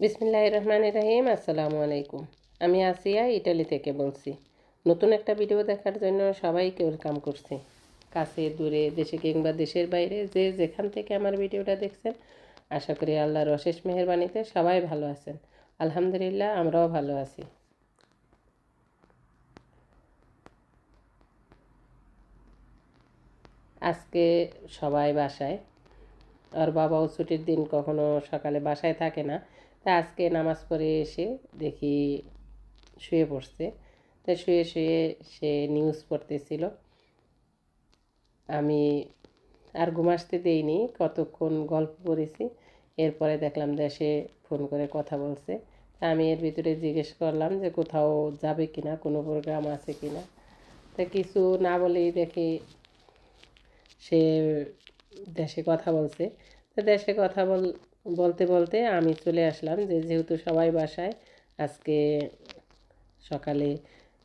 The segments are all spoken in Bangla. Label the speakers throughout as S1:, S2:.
S1: বিসমিল্লাহ রহমান রাহিম। আসসালামু আলাইকুম। আমি আসিয়া ইটালি থেকে বলছি, নতুন একটা ভিডিও দেখার জন্য সবাইকে ওয়েলকাম করছি। কাছে, দূরে, দেশে কিংবা দেশের বাইরে যে যেখান থেকে আমার ভিডিওটা দেখছেন, আশা করি আল্লাহর অশেষ মেহরবানিতে সবাই ভালো আছেন। আলহামদুলিল্লাহ, আমরাও ভালো আছি। আজকে সবাই বাসায়। আর বাবাও ছুটির দিন কখনো সকালে বাসায় থাকে না। তা আজকে নামাজ পড়ে এসে দেখি শুয়ে পড়ছে। তা শুয়ে শুয়ে সে নিউজ পড়তেছিল। আমি আর ঘুমাসতে দেইনি, কতক্ষণ গল্প করেছি, এরপরে দেখলাম দেশে ফোন করে কথা বলছে। তা আমি এর ভিতরে জিজ্ঞেস করলাম যে কোথাও যাবে কিনা, কোনো প্রোগ্রাম আছে কিনা। তা কিছু না বলেই দেখি সে দেশে কথা বলছে। তো দেশে কথা বল বলতে বলতে আমি চলে আসলাম যে যেহেতু সবাই বাসায়, আজকে সকালে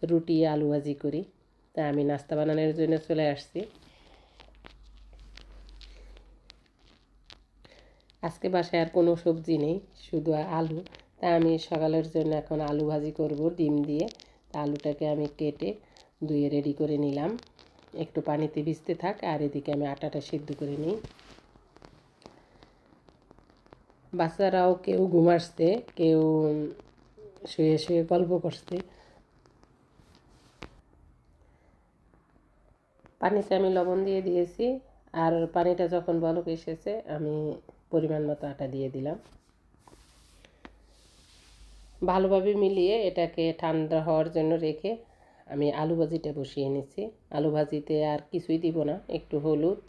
S1: রুটি, আলু ভাজি করি। তা আমি নাস্তা বানানোর জন্য চলে আসছি। আজকে বাসায় আর কোনো সবজি নেই, শুধু আলু। তা আমি সকালের জন্য এখন আলু ভাজি করব, ডিম দিয়ে। তা আলুটাকে আমি কেটে ধুয়ে রেডি করে নিলাম। একটু পানিতে ভিজতে থাক, আর এদিকে আমি আটাটা সিদ্ধ করে নিই। বাচ্চারাও কেউ ঘুমাসছে কেউ শুয়ে শুয়ে গল্প করছে। পানিতে আমি লবণ দিয়ে দিয়েছি, আর পানিটা যখন বলক এসেছে, আমি পরিমাণ মতো আটা দিয়ে দিলাম। ভালোভাবে মিলিয়ে এটাকে ঠান্ডা হওয়ার জন্য রেখে আমি আলু ভাজিটা বসিয়ে নিচ্ছি। আলু ভাজিতে আর কিছুই দিব না, একটু হলুদ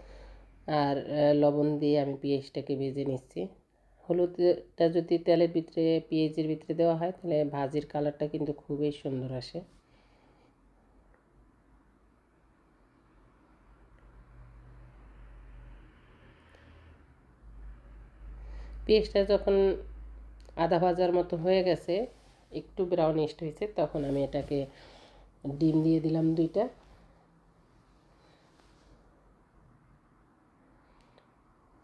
S1: আর লবণ দিয়ে আমি পেঁয়াজটাকে ভেজে নিচ্ছি। হলুদটা যদি তেলের ভিতরে, পেঁয়াজের ভিতরে দেওয়া হয়, তাহলে ভাজির কালারটা কিন্তু খুবই সুন্দর আসে। পেঁয়াজটা যখন আধা ভাজার মতো হয়ে গেছে, একটু ব্রাউনিস্ট হয়েছে, তখন আমি এটাকে ডিম দিয়ে দিলাম দুইটা।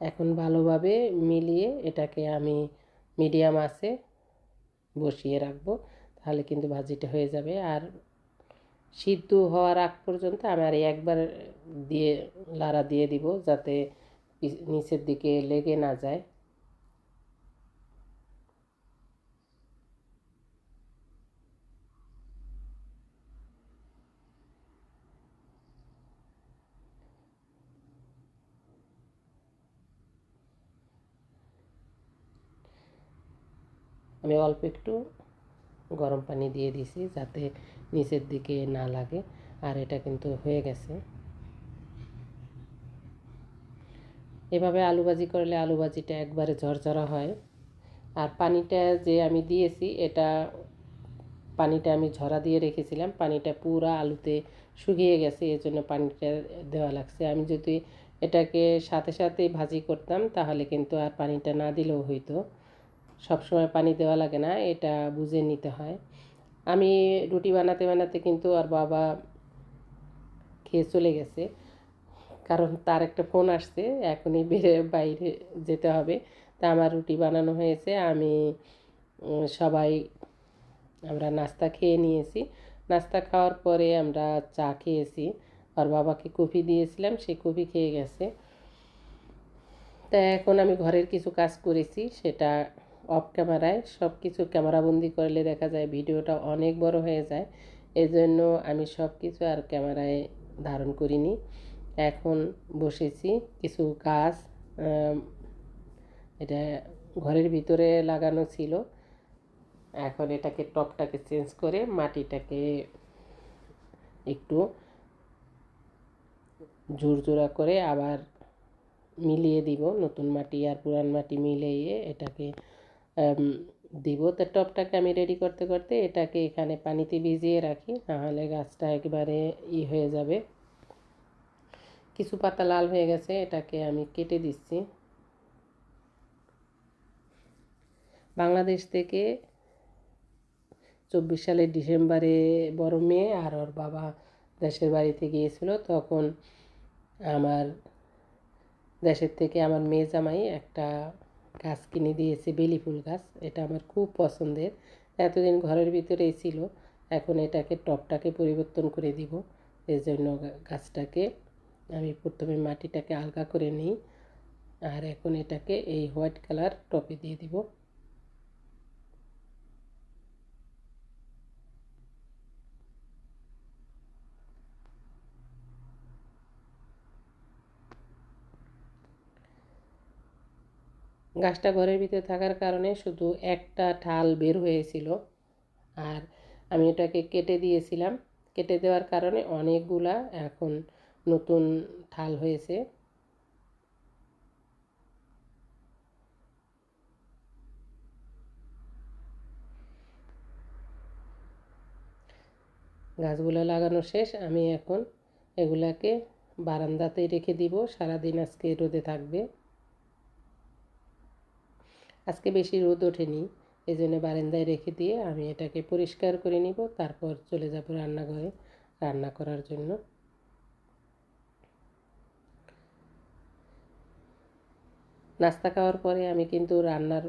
S1: এখন ভালোভাবে মিলিয়ে এটাকে আমি মিডিয়াম আছে বসিয়ে রাখব, তাহলে কিন্তু ভাজিটা হয়ে যাবে। আর সিদ্ধ হওয়ার আগ পর্যন্ত আমি আর একবার দিয়ে, লাড়া দিয়ে দিব যাতে নিচের দিকে লেগে না যায়। আমি অল্প একটু গরম পানি দিয়ে দিছি যাতে নিচের দিকে না লাগে। আর এটা কিন্তু হয়ে গেছে। এভাবে আলু ভাজি করলে আলু ভাজিটা একবারে ঝরঝরা হয়। আর পানিটা যে আমি দিয়েছি, এটা পানিটা আমি ঝরা দিয়ে রেখেছিলাম। পানিটা পুরা আলুতে শুকিয়ে গেছে এর জন্য পানিটা দেওয়া লাগছে। আমি যদি এটাকে সাথে সাথে ভাজি করতাম, তাহলে কিন্তু আর পানিটা না দিলেও হইতো। সবসময় পানি দেওয়া লাগে না, এটা বুঝে নিতে হয়। আমি রুটি বানাতে বানাতে কিন্তু আর বাবা খেয়ে চলে গেছে, কারণ তার একটা ফোন আসছে, এখনই বেরে বাইরে যেতে হবে। তা আমার রুটি বানানো হয়েছে, আমি সবাই আমরা নাস্তা খেয়ে নিয়েছি। নাস্তা খাওয়ার পরে আমরা চা খেয়েছি, আর বাবাকে কফি দিয়েছিলাম, সে কফি খেয়ে গেছে। তা এখন আমি ঘরের কিছু কাজ করেছি, সেটা অফ ক্যামেরায় সব কিছু ক্যামেরাবন্দি করলে দেখা যায় ভিডিওটা অনেক বড় হয়ে যায়। এজন্য আমি সব কিছু আর ক্যামেরায় ধারণ করিনি। এখন বসেছি কিছু গাছ এটা ঘরের ভিতরে লাগানো ছিল। এখন এটাকে টপটাকে চেঞ্জ করে মাটিটাকে একটু ঝুরঝুরা করে আবার মিলিয়ে দিব। নতুন মাটি আর পুরান মাটি মিলিয়ে এটাকে দিব তো টপটাকে আমি রেডি করতে করতে এটাকে এখানে পানিতে ভিজিয়ে রাখি, নাহলে গাছটা একবারে ই হয়ে যাবে। কিছু পাতা লাল হয়ে গেছে, এটাকে আমি কেটে দিচ্ছি। বাংলাদেশ থেকে চব্বিশ সালের ডিসেম্বরে বড় মেয়ে আর ওর বাবা দেশের বাড়িতে গিয়েছিল, তখন আমার দেশের থেকে আমার মেয়ে জামাই একটা গাছ কিনে দিয়েছে, বেলি ফুল গাছ, এটা আমার খুব পছন্দের। এতদিন ঘরের ভিতরেই ছিল, এখন এটাকে, টপটাকে পরিবর্তন করে দিব। এই জন্য গাছটাকে আমি প্রথমে মাটিটাকে আলগা করে নিই, আর এখন এটাকে এই হোয়াইট কালার টপে দিয়ে দিব। গাছটা ঘরের ভিতরে থাকার কারণে শুধু একটা ঠাল বের হয়েছিল। আর আমি এটাকে কেটে দিয়েছিলাম। কেটে দেওয়ার কারণে অনেকগুলা এখন নতুন ঠাল হয়েছে। গাছগুলো লাগানো শেষ। আমি এখন এগুলাকে বারান্দাতেই রেখে দিব। সারাদিন আজকে রোদে থাকবে। আজকে বেশি রোদ ওঠেনি এই জন্য বারান্দায় রেখে দিয়ে আমি এটাকে পরিষ্কার করে নিব, তারপর চলে যাব রান্নাঘরে রান্না করার জন্য। নাস্তা খাওয়ার পরে আমি কিন্তু রান্নার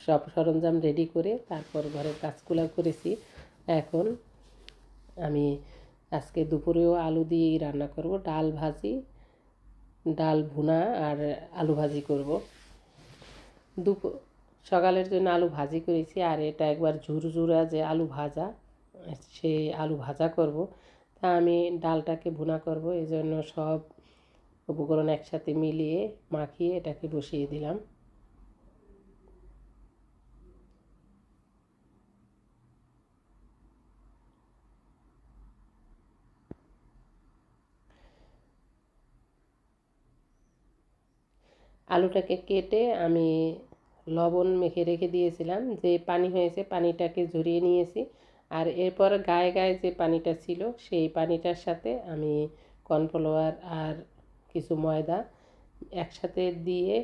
S1: সব সরঞ্জাম রেডি করে তারপর ঘরের কাজগুলো করেছি। এখন আমি আজকে দুপুরেও আলু দিয়েই রান্না করব, ডাল ভাজি, ডাল ভুনা আর আলু ভাজি করব। দুপুর সকালের জন্য আলু ভাজি করেছি। আর এটা একবার ঝুরঝুরা যে আলু ভাজা সেই আলু ভাজা করব। তা আমি ডালটাকে ভুনা করব। এই জন্য সব উপকরণ একসাথে মিলিয়ে মাখিয়ে এটাকে বসিয়ে দিলাম। আলুটাকে কেটে আমি লবণ মেখে রেখে দিয়েছিলাম। যে পানি হয়েছে পানিটাকে ঝরিয়ে নিয়েছি। আর এরপর গায়ে গায়ে যে পানিটা ছিল, সেই পানিটার সাথে আমি কর্নফ্লাওয়ার আর কিছু ময়দা একসাথে দিয়ে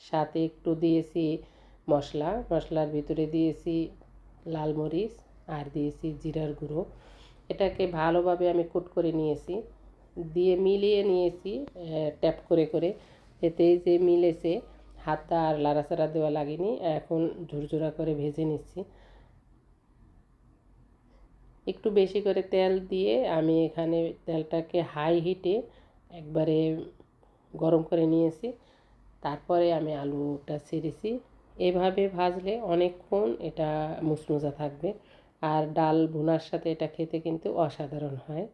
S1: সাথে একটু দিয়েছি মশলা। মশলার ভিতরে দিয়েছি লাল মরিচ আর দিয়েছি জিরার গুঁড়ো। এটাকে ভালোভাবে আমি কুট করে নিয়েছি। দিয়ে মিলিয়ে নিয়েছি ট্যাপ করে করে। এতে যে মিলেছে হাতটা আর লাড়াচাড়া দেওয়া লাগেনি, এখন ঝুরঝুরা করে ভেজে নিচ্ছি। একটু বেশি করে তেল দিয়ে আমি এখানে তেলটাকে হাই হিটে একবারে গরম করে নিয়েছি। তারপরে আমি আলুটা ছেড়েছি। এভাবে ভাজলে অনেকক্ষণ এটা মুচমুচা থাকবে। আর ডাল ভুনার সাথে এটা খেতে কিন্তু অসাধারণ হয়।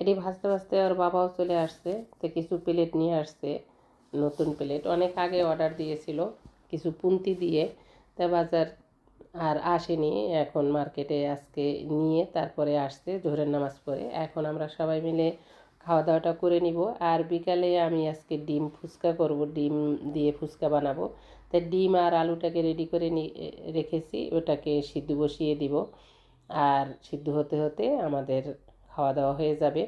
S1: এটি ভাজতে ভাজতে ওর বাবাও চলে আসছে, তো কিছু প্লেট নিয়ে আসছে, নতুন প্লেট। অনেক আগে অর্ডার দিয়েছিল, কিছু পুন্তি দিয়ে, তা বাজার আর আসেনি। এখন মার্কেটে আজকে নিয়ে তারপরে আসছে, জোহরের নামাজ পড়ে। এখন আমরা সবাই মিলে খাওয়া দাওয়াটা করে নিব। আর বিকালে আমি আজকে ডিম ফুচকা করব, ডিম দিয়ে ফুচকা বানাবো। তাই ডিম আর আলুটাকে রেডি করে রেখেছি, ওটাকে সিদ্ধ বসিয়ে দিব। আর সিদ্ধ হতে হতে আমাদের খাওয়া দাওয়া হয়ে যাবে।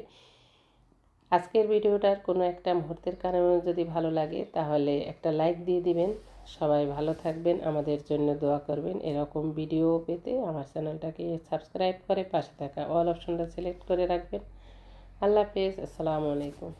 S1: আজকের ভিডিওটার কোনো একটা মুহূর্তের কারণে যদি ভালো লাগে, তাহলে একটা লাইক দিয়ে দিবেন। সবাই ভালো থাকবেন, আমাদের জন্য দোয়া করবেন। এরকম ভিডিও পেতে আমার চ্যানেলটাকে সাবস্ক্রাইব করে পাশে থাকা অল অপশনটা সিলেক্ট করে রাখবেন। আল্লাহ হাফেজ, আসসালামু আলাইকুম।